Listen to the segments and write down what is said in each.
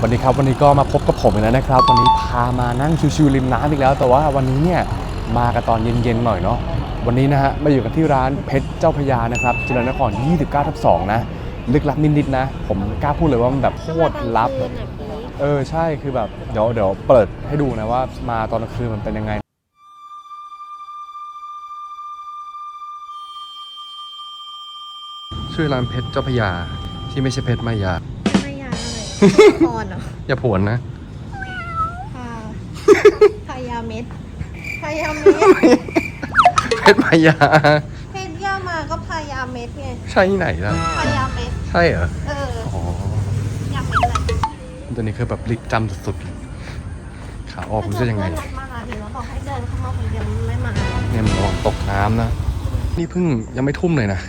ครับวันนี้ก็มาพบกับผมอีกแล้วนะครับ วันนี้พามานั่งชิวๆริมน้ำอีกแล้ว แต่ว่าวันนี้เนี่ยมากันตอนเย็นๆหน่อยเนาะวันนี้นะฮะมาอยู่กันที่ร้านเพชรเจ้าพระยานะครับจิรนคร 29ทับ2นะลึกลับนิดๆนะ ผมกล้าพูดเลยว่ามันแบบโคตรลับ เออใช่คือแบบเดี๋ยวเดี๋ยวเปิดให้ดูนะว่ามาตอนกลางคืนมันเป็นยังไงชื่อร้านเพชรเจ้าพระยาที่ไม่ใช่เพชรมายา ไม่ยาอะไรพรเหรออย่าผวนนะพาพายาเม็ดพายาเม็ดเพชรมายา เพชรย่ามาก็พายาเม็ดไงใช่ไหนล่ะ พายาเม็ดใช่เหรอ เอออ๋ออยากเป็นอะไรตัวนี้คือแบบรีบจำสุดๆ ขาออกมันจะยังไงเพื่อนนัดมาร้านนี้แล้วบอกให้เดินเข้ามาคนเดียวไม่มาเนี่ยมันระวังตกน้ำนะ นี่เพิ่งยังไม่ทุ่มเลยนะ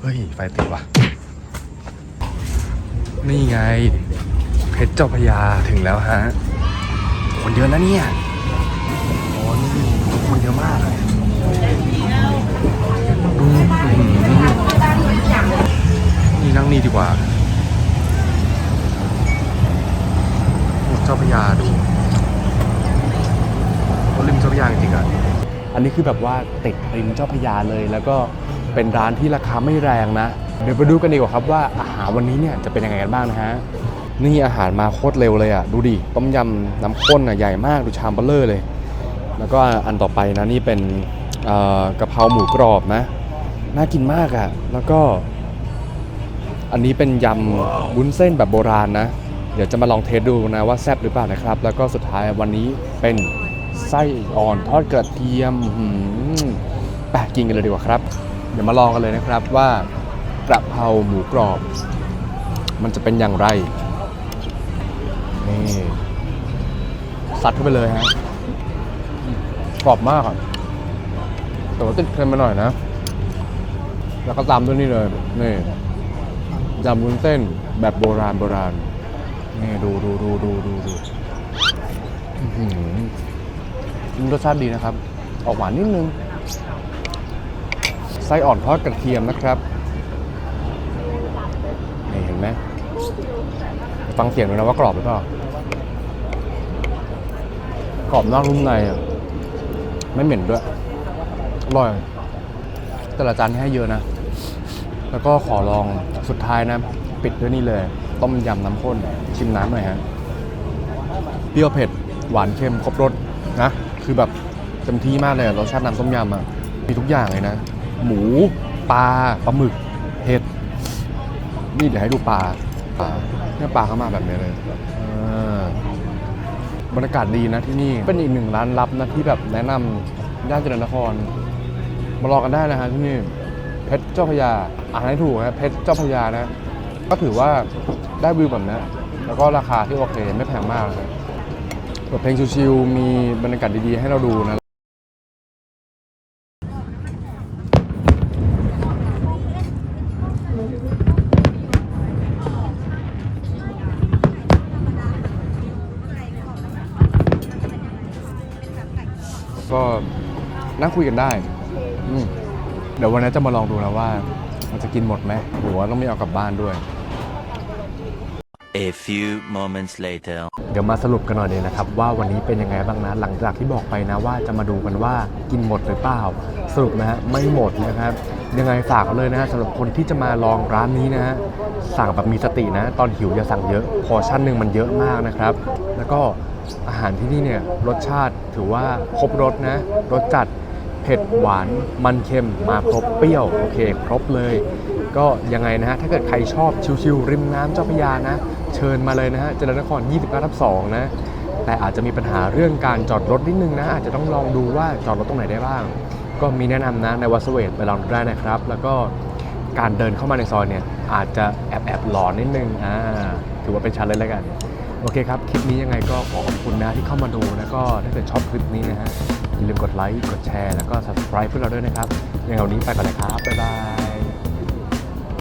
เฮ้ย ไฟติดว่ะ นี่ไง เพชรเจ้าพยาถึงแล้วฮะ คนเยอะนะเนี่ยโอ้นี่คนเยอะมากเลยดูนี่นั่งนี่ดีกว่าเจ้าพยาดูริมเจ้าพยาจริงๆอะอันนี้คือแบบว่าติดริมเจ้าพยาเลยแล้วก็เป็นร้านที่ราคาไม่แรงนะ เดี๋ยวไปดูกันดีกว่าครับว่าอาหารวันนี้เนี่ยจะเป็นยังไงกันบ้างนะฮะนี่อาหารมาโคตรเร็วเลยอะดูดิต้มยำน้ำข้นอะใหญ่มากดูชามเบลเลอร์เลย แล้วก็อันต่อไปนะนี่เป็นเอ่อกะเพราหมูกรอบนะน่ากินมากอะแล้วก็ อันนี้เป็นยำวุ้นเส้นแบบโบราณนะ เดี๋ยวจะมาลองเทสดูนะว่าแซ่บหรือเปล่านะครับ แล้วก็สุดท้ายวันนี้เป็นไส้อ่อนทอดกระเทียมหืมแปะกินกันเลยดีกว่าครับ เดี๋ยวมาลองกันเลยนะครับว่า กระเพราหมูกรอบ มันจะเป็นอย่างไร นี่ซัดเข้าไปเลยฮะกรอบมากอะแต่ว่าติดเค็มมาหน่อยนะ แล้วก็ตามด้วยนี่เลย นี่ยำวุ้นเส้นแบบโบราณโบราณ นี่ดูดูดูดูดูดูรสชาติดีนะครับ ออกหวานนิดนึง ไส้อ่อนทอดกระเทียมนะครับ ไหมฟังเสียงดูนะว่ากรอบหรือเปล่ากรอบนอกนุ่มในอะไม่เหม็นด้วยอร่อย แต่ละจานให้เยอะนะ แล้วก็ขอลองสุดท้ายนะ ปิดด้วยนี่เลย ต้มยำน้ำข้น ชิมน้ำหน่อยฮะเปรี้ยวเผ็ด หวานเค็มครบรสนะ คือแบบเต็มที่มากเลยรสชาติน้ำต้มยำอะมีทุกอย่างเลยนะ หมูปลาปลาหมึกเห็ด นี่เดี๋ยวให้ดูปลาปลาเนี่ยปลาเข้ามาแบบนี้เลยอ่าบรรยากาศดีนะที่นี่ เป็นอีกหนึ่งร้านลับนะที่แบบแนะนำย่านเจริญนคร มาลองกันได้นะฮะที่นี่เพชรเจ้าพยาอ่านให้ถูกนะเพชรเจ้าพยานะ ก็ถือว่าได้วิวแบบนี้แล้วก็ราคาที่โอเคไม่แพงมากนะเปิดเพลงชิวๆมีบรรยากาศดีๆให้เราดูนะ ก็นั่งคุยกันได้อืมเดี๋ยววันนี้จะมาลองดูนะว่า มันจะกินหมดไหมหรือว่าต้องไม่เอากลับบ้านด้วย A few moments later. เดี๋ยวมาสรุปกันหน่อยเลยนะครับ ว่าวันนี้เป็นยังไงบ้างนะ หลังจากที่บอกไปนะว่าจะมาดูกันว่ากินหมดหรือเปล่า สรุปนะฮะไม่หมดนะครับ ยังไงฝากเลยนะฮะสำหรับคนที่จะมาลองร้านนี้นะฮะสั่งแบบมีสตินะ ตอนหิวอย่าสั่งเยอะพอชั่นหนึ่งมันเยอะมากนะครับ แล้วก็ อาหารที่นี่เนี่ยรสชาติถือว่าครบรสนะรสจัดเผ็ดหวานมันเค็มมาครบเปรี้ยวโอเค ครบเลย ก็ยังไงนะฮะถ้าเกิดใครชอบชิวๆริมน้ำเจ้าพระยานะ เชิญมาเลยนะฮะเจริญนคร 29ทับ2นะ แต่อาจจะมีปัญหาเรื่องการจอดรถนิดนึงนะ อาจจะต้องลองดูว่าจอดรถตรงไหนได้บ้าง ก็มีแนะนำนะในวัสเวตไปลองดูได้นะครับ แล้วก็การเดินเข้ามาในซอยเนี่ยอาจจะแอบแอบหลอนนิดนึงอ่าถือว่าเป็นชั้นเลยแล้วกัน โอเคครับ คลิปนี้ยังไงก็ขอ นะที่เข้ามาดู แล้วก็ถ้าเกิดชอบคลิปนี้นะฮะอย่าลืมกดไลค์ กดแชร์ แล้วก็ subscribe พวกเราด้วยนะครับยังไงวันนี้ไปก่อนเลยครับ บ๊ายบาย